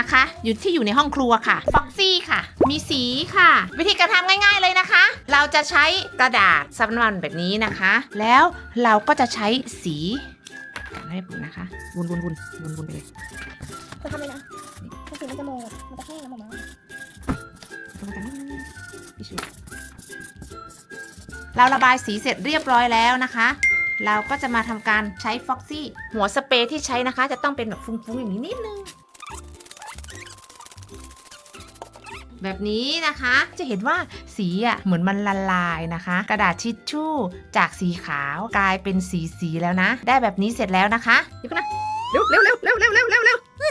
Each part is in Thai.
นะคะ อยู่ที่อยู่ในห้องครัวค่ะฟ็อกซี่ค่ะ มีสีค่ะ วิธีการทำง่าย ๆเลยนะคะ เราจะใช้กระดาษซับน้ำมันแบบนี้นะคะ แล้วเราก็จะใช้สีให้ปุ๋ยนะคะวนวนวนวนวนไปเลยจะทำเลยนะมันสีมันจะโมดมันจะแห้งแล้วหมอมาเราระบายสีเสร็จเรียบร้อยแล้วนะคะ เราก็จะมาทำการใช้ฟ็อกซี่ หัวสเปรย์ที่ใช้นะคะ จะต้องเป็นแบบฟุ้งๆอย่างนี้นิดนึง แบบนี้นะคะ จะเห็นว่าสีอะเหมือนมันละลายนะคะ กระดาษทิชชู่จากสีขาวกลายเป็นสีสีแล้วนะ ได้แบบนี้เสร็จแล้วนะคะเดี๋ยวนะเร็วเร็วเร็วเร็วเร็วเร็วเ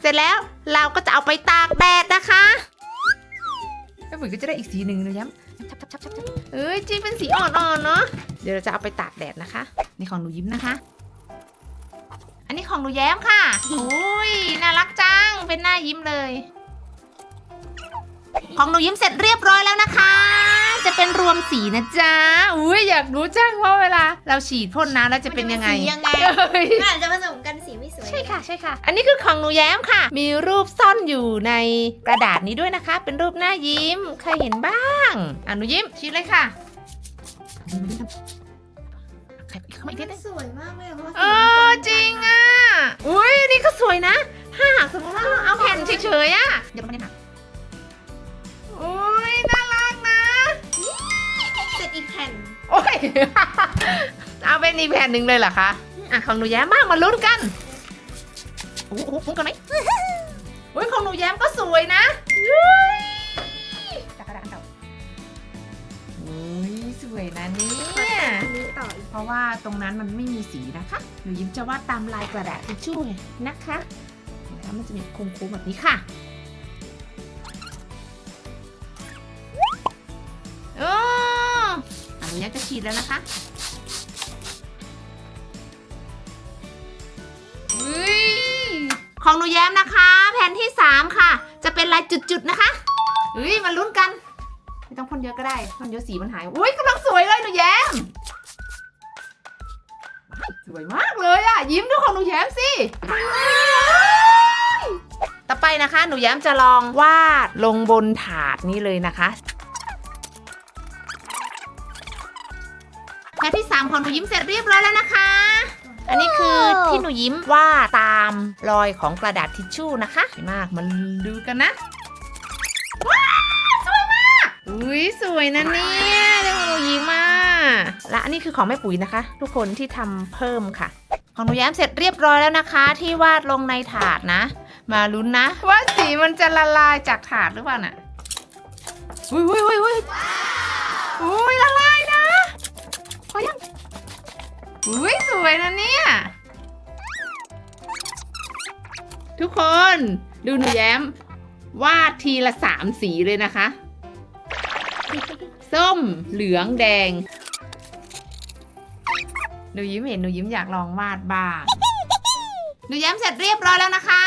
เสร็จแล้วเราก็จะเอาไปตากแดดนะคะแล้วปุ๋นก็จะได้อีกสีหนึ่งเลยย้ำชับชับชับชับเอ้ยจีเป็นสีอ่อนๆเนาะเดี๋ยวเราจะเอาไปตากแดดนะคะนี่ของหนูยิ้มนะคะ อันนี้ของหนูแย้มค่ะอุ้ยน่ารักจังเป็นหน้ายิ้มเลย ของหนูยิ้มเสร็จเรียบร้อยแล้วนะคะ จะเป็นรวมสีนะจ๊ะ อุ้ยอยากรู้จังว่าเวลา เราฉีดพ่นน้ำแล้วจะเป็นยังไงสียังไงเอ้ยอาจจะผสมกันสีไม่สวย ใช่ค่ะใช่ค่ะ อันนี้คือของหนูแย้มค่ะ มีรูปซ่อนอยู่ในกระดาษนี้ด้วยนะคะ เป็นรูปหน้ายิ้ม ใครเห็นบ้างอะหนูยิ้มชี้เลยค่ะใครเข้ามาอีกนิดนึงสวยมากเลยเพราะว่าเออจริงอะ อุ้ยนี่ก็สวยนะ ถ้าหากสมมติว่าเราเอาแผ่นเฉยๆอะเดี๋ยวมันจะหนัก อุ้ยน่ารักนะ เสร็จอีกแผ่น โอ้ย เอาเป็นอีกแผ่นหนึ่งเลยเหรอคะ อะของหนูแย้มมากมาลุ้นกัน โอ้โหฟุ้งกันไหมอุ้ยของหนูแย้มก็สวยนะเฮ้ยจากกระดาษอันเก่าอุ้ยสวยนะเนี่ย อันนี้ต่ออีกเพราะว่าตรงนั้นมันไม่มีสีนะคะหนูยิ้มจะวาดตามลายกระดาษทิชชู่นะคะแล้วมันจะมีโค้งๆแบบนี้ค่ะ อันนี้จะฉีดแล้วนะคะของหนูแย้มนะคะ แผ่นที่ 3 ค่ะ จะเป็นลายจุดๆนะคะเฮ้ยมาลุ้นกัน ไม่ต้องพ่นเยอะก็ได้พ่นเยอะสีมันหายอุ้ยกำลังสวยเลยหนูแย้ม สวยมากเลยอะ ยิ้มดูของหนูแย้มสิต่อไปนะคะ หนูแย้มจะลองวาดลงบนถาดนี้เลยนะคะ แพทที่3ของหนูยิ้มเสร็จเรียบร้อยแล้วนะคะ อันนี้คือที่หนูยิ้มวาดตามรอยของกระดาษทิชชู่นะคะสวยมากมาดูกันนะ ว้าวสวยมาก อุ้ยสวยนะเนี่ยเรื่องของหนูยิ้มมากและอันนี้คือของแม่ปุ๋ยนะคะ ทุกคนที่ทำเพิ่มค่ะ ของหนูแย้มเสร็จเรียบร้อยแล้วนะคะ ที่วาดลงในถาดนะ มาลุ้นนะ ว่าสีมันจะละลายจากถาดหรือเปล่าน่ะ อุ้ยอุ้ยอุ้ยอุ้ยอุ้ยละลาย อุ้ยสวยนะเนี่ย ทุกคนดูหนูแย้ม วาดทีละสามสีเลยนะคะ ส้มเหลืองแดง หนูยิ้มเห็นหนูยิ้มอยากลองวาดบ้าง หนูแย้มเสร็จเรียบร้อยแล้วนะคะ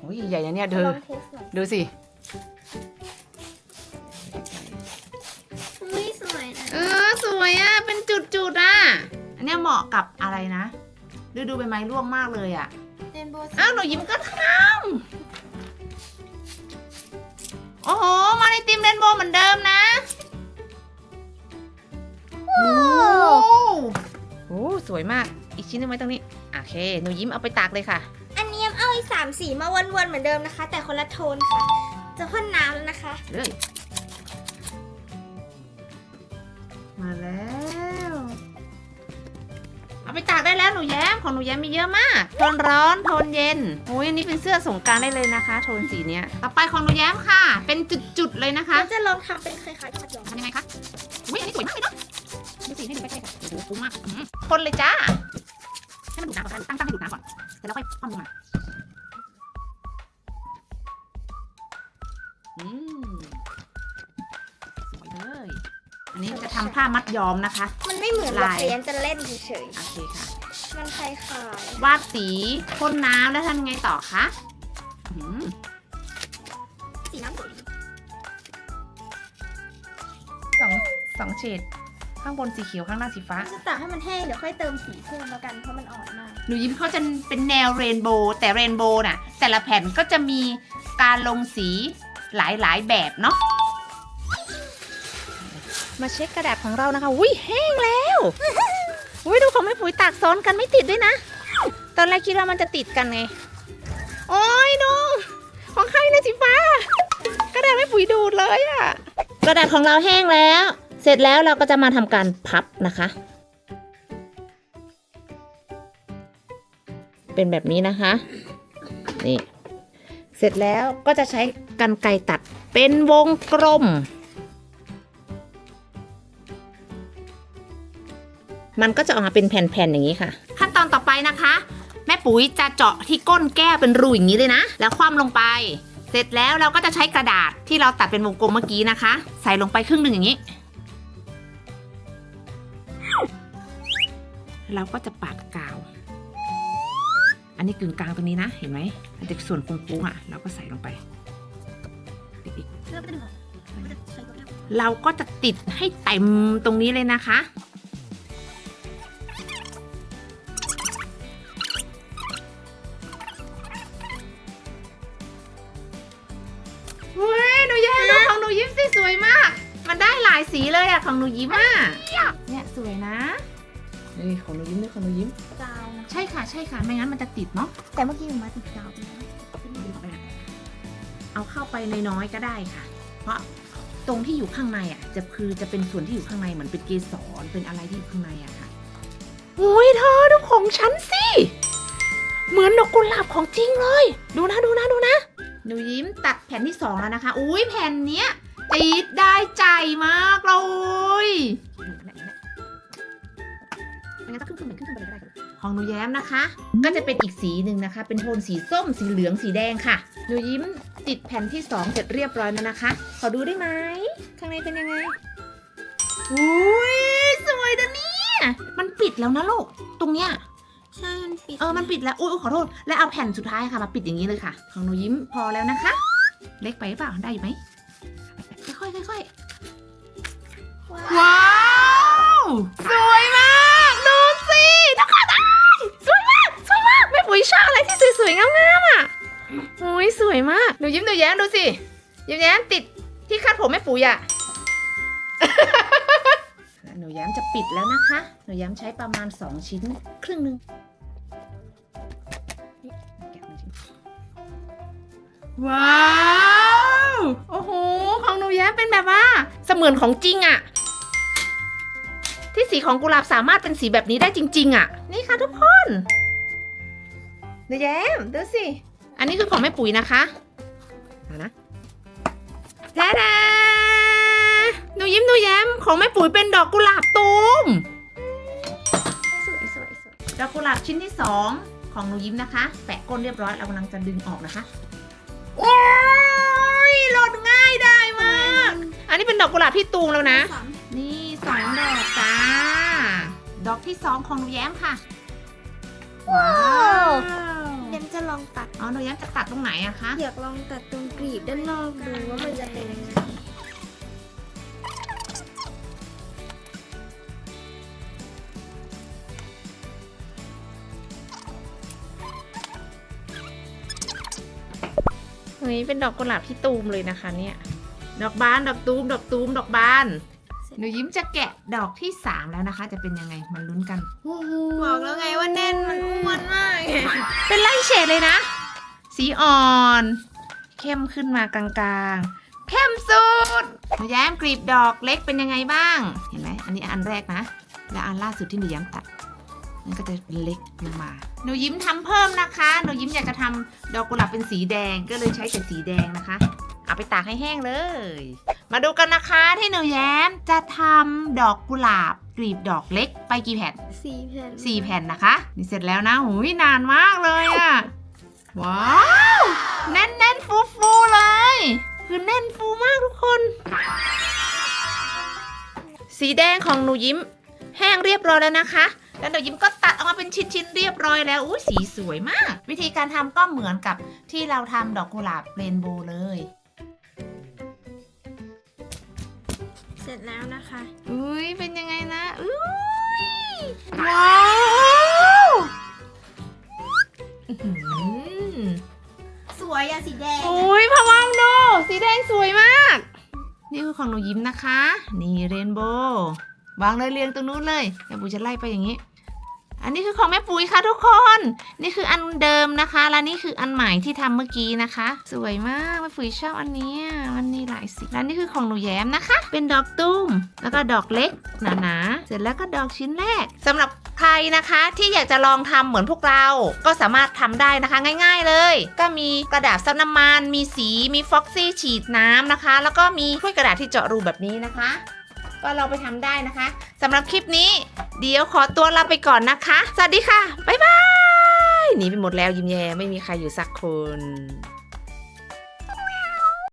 โอ้ยใหญ่นะเนี่ยเธอลองเทสหน่อยดูสิ อุ้ยสวยนะ เออ สวยอะเป็นจุดๆอะอั นเนี้ยเหมาะกับอะไรนะดูดูใบไม้ร่วงมากเลยอะเรนโบว์อ้าวหนูยิ้มก็ทำโอ้โห มาในติมเรนโบว์เหมือนเดิมนะโอ้โหสวยมากอีกชิ้นหนึงไว้ตรงนี้โอเค หนูยิ้มเอาไปตากเลยค่ะ อันนี้ยังเอาอีกสามสีมาวนๆเหมือนเดิมนะคะ แต่คนละโทนค่ะ จะพ่นน้ำแล้วนะคะ เลย มาแล้ว เอาไปตากได้แล้วหนูแย้มของหนูแย้มมีเยอะมากโทนร้อนโทนเย็นโอ้ยอันนี้เป็นเสื้อสงกรารได้เลยนะคะ โทนสีเนี้ยต่อไปของหนูแย้มค่ะ เป็นจุดๆเลยนะคะเราจะลองทำเป็นคล้ายๆพัดลมทำยังไงคะอุ้ยอันนี้สวยมากเลยเนาะดูสิให้ดูใกล้ๆค่ะโอ้โหฟุ้งมากอื้อหือคนเลยจ้าให้มันดูดน้ำก่อนตั้งตั้งให้ดูดน้ำก่อนเสร็จแล้วค่อยคว่ำลงมา นนี้จะทำผ้ามัดย้อมนะคะ มันไม่เหมือนหรอกลาย แต่ยันจะเล่นเฉยโอเคค่ะ ๆมันคล้ายวาดสีพ่นน้ำแล้วทำยังไงต่อคะอื้อหือๆสีน้ำสวยดีสองสองเฉดข้างบนสีเขียวข้างล่างสีฟ้า จะตากให้มันแห้งเดี๋ยวค่อยเติมสีเพิ่มแล้วกันเพราะมันอ่อนมาก หนูยิ้มเขาจะเป็นแนวเรนโบว์แต่เรนโบว์น่ะ แต่ละแผ่นก็จะมีการลงสีหลายๆ แบบเนาะ มาเช็คกระดาษของเรานะคะอุ้ยแห้งแล้วอุ้ยดูของแม่ปุ๋ยตากซ้อนกันไม่ติดด้วยนะ ตอนแรกคิดว่ามันจะติดกันไง โอ้ยดูของใครเนี่ยสีฟ้ากระดาษแม่ปุ๋ยดูดเลยอะกระดาษของเราแห้งแล้ว เสร็จแล้วเราก็จะมาทำการพับนะคะ เป็นแบบนี้นะคะ นี่ เสร็จแล้วก็จะใช้กันไกรตัดเป็นวงกลม มันก็จะออกมาเป็นแผ่นๆอย่างนี้ค่ะ ขั้นตอนต่อไปนะคะ แม่ปุ๋ยจะเจาะที่ก้นแก้วเป็นรูอย่างนี้เลยนะ แล้วคว่ำลงไป เสร็จแล้วเราก็จะใช้กระดาษที่เราตัดเป็นวงกลมเมื่อกี้นะคะ ใส่ลงไปครึ่งหนึ่งอย่างนี้ เราก็จะปาดกาว อันนี้กึ่งกลางตรงนี้นะ เห็นไหมมันจะส่วนฟุ้งๆอะ เราก็ใส่ลงไปติดอีกเพื่อเป็นหัวมันจะใช้ตัวเดียวเราก็จะติดให้เต็มตรงนี้เลยนะคะ ของหนูยิ้มอะเนี่ยสวยนะนี่ของหนูยิ้มนี่ของหนูยิ้มกาวนะใช่ค่ะใช่ค่ะไม่งั้นมันจะติดเนาะแต่เมื่อกี้หนูมาติดกาวไปแล้วเอาเข้าไปน้อยๆก็ได้ค่ะ เพราะตรงที่อยู่ข้างในอะ จะคือจะเป็นส่วนที่อยู่ข้างในเหมือนเป็นเกสรเป็นอะไรที่อยู่ข้างในอะค่ะโอ้ยเธอดูของฉันสิเหมือนดอกกุหลาบของจริงเลย ดูนะดูนะดูนะหนูยิ้มตัดแผ่นที่สองแล้วนะคะ อุ้ยแผ่นเนี้ย ติดได้ใจมากเลยไม่งั้นต้องขึ้นขึ้นไปขึ้นขึ้นไปเลยก็ได้ค่ะของหนูแย้มนะคะ ก็จะเป็นอีกสีหนึ่งนะคะ เป็นโทนสีส้ม สีเหลือง สีแดงค่ะ หนูยิ้มติดแผ่นที่สองเสร็จเรียบร้อยแล้วนะคะ ขอดูได้ไหม ข้างในเป็นยังไง อุ้ยสวยนะเนี่ย มันปิดแล้วนะลูก ตรงเนี้ย ใช่มันปิด เออ มันปิดแล้ว อุ้ยอุ๊ยขอโทษ แล้วเอาแผ่นสุดท้ายค่ะ มาปิดอย่างนี้เลยค่ะ ของหนูยิ้มพอแล้วนะคะ เล็กไปหรือเปล่า ได้อยู่ไหม ค่อยๆค่อยๆว้าว สวยมาก ดูสิทุกคนอ้ายสวยมาก สวยมากแม่ปุ๋ยชอบอะไรที่สวยๆงามๆอะโอ้ยสวยมากหนูยิ้มหนูแย้มดูสิ ยิ้มแย้มติดที่คาดผมแม่ปุ๋ยอะ หนูแย้มจะปิดแล้วนะคะ หนูแย้มใช้ประมาณ 2 ชิ้น ครึ่งหนึ่งแกะหนึ่งชิ้นว้าว โอ้โห ของหนู แบบว่าเสมือนของจริงอะที่สีของกุหลาบสามารถเป็นสีแบบนี้ได้จริง ๆอะนี่ค่ะทุกคนหนูแย้มดูสิอันนี้คือของแม่ปุ๋ยนะคะเอานะแท้ๆหนูยิ้มหนูแย้มของแม่ปุ๋ยเป็นดอกกุหลาบตูมสวยสวยสวยดอกกุหลาบชิ้นที่สองของหนูยิ้มนะคะ แปะก้นเรียบร้อยเรากำลังจะดึงออกนะคะ นนี้เป็นดอกกุหลาบที่ตูมแล้วนะสามนี่สองดอกจ้า ดอกที่สองของหนูแย้มค่ะ ว้าวเดี๋ยวจะลองตัด อ๋อหนูแย้มจะตัดตรงไหนอะคะ อยากลองตัดตรงกรีบด้านนอกดูว่ามันจะเป็นยังไงเฮ้ยเป็นดอกกุหลาบที่ตูมเลยนะคะเนี่ย ดอกบาน ดอกตูม ดอกตูม ดอกบาน หนูยิ้มจะแกะดอกที่สามแล้วนะคะ จะเป็นยังไงมันลุ้นกัน บอกแล้วไงว่าแน่นมันอ้วนมาก เป็นไล่เฉดเลยนะ สีอ่อน เข้มขึ้นมากลางๆ เข้มสุด หนูแย้มกรีบดอกเล็กเป็นยังไงบ้าง เห็นไหม อันนี้อันแรกนะ และอันล่าสุดที่หนูแย้มตัดมันก็จะเล็กลงมา หนูยิ้มทำเพิ่มนะคะ หนูยิ้มอยากจะทำดอกกุหลาบเป็นสีแดง ก็เลยใช้แต่สีแดงนะคะ เอาไปตากให้แห้งเลย มาดูกันนะคะที่หนูแย้มจะทำดอกกุหลาบกรีบดอกเล็กไปกี่แผ่นสี่แผ่นสี่แผ่นนะคะ นี่เสร็จแล้วนะหูยนานมากเลยอะว้าว แน่นแน่นฟูฟูๆเลย คือแน่นฟูมากทุกคน สีแดงของหนูยิ้ม แห้งเรียบร้อยแล้วนะคะแล้วหนูยิ้มก็ตัดออกมาเป็นชิ้นๆเรียบร้อยแล้วอุ้ยสีสวยมาก วิธีการทำก็เหมือนกับที่เราทำดอกกุหลาบเรนโบว์เลย ร็จร็จแล้วนะคะ อุ้ยเป็นยังไงนะ อุ้ย ว้าวอื้อหือสวยอะสีแดงอุ้ยพะวังดูสีแดงสวยมาก นี่คือของหนูยิ้มนะคะ นี่เรนโบว์วางเลยเรียงตรงนู้นเลยแม่ปุ๋ยจะไล่ไปอย่างนี้ อันนี้คือของแม่ปุ๋ยค่ะทุกคน นี่คืออันเดิมนะคะ และนี่คืออันใหม่ที่ทำเมื่อกี้นะคะ สวยมากแม่ปุ๋ยชอบอันนี้มันมีหลายสีและนี่คือของหนูแย้มนะคะ เป็นดอกตุ้ม แล้วก็ดอกเล็กหนาๆเสร็จแล้วก็ดอกชิ้นแรกสำหรับใครนะคะที่อยากจะลองทำเหมือนพวกเรา ก็สามารถทำได้นะคะง่าย ๆเลย ก็มีกระดาษซับน้ำมัน มีสี มีฟ็อกซี่ฉีดน้ำนะคะ แล้วก็มีถ้วยกระดาษที่เจาะรูแบบนี้นะคะ ก็เราไปทำได้นะคะสำหรับคลิปนี้ เดี๋ยวขอตัวลาไปก่อนนะคะ สวัสดีค่ะ บ๊ายบาย หนีไปหมดแล้วยิ้มแย้ไม่มีใครอยู่สักคน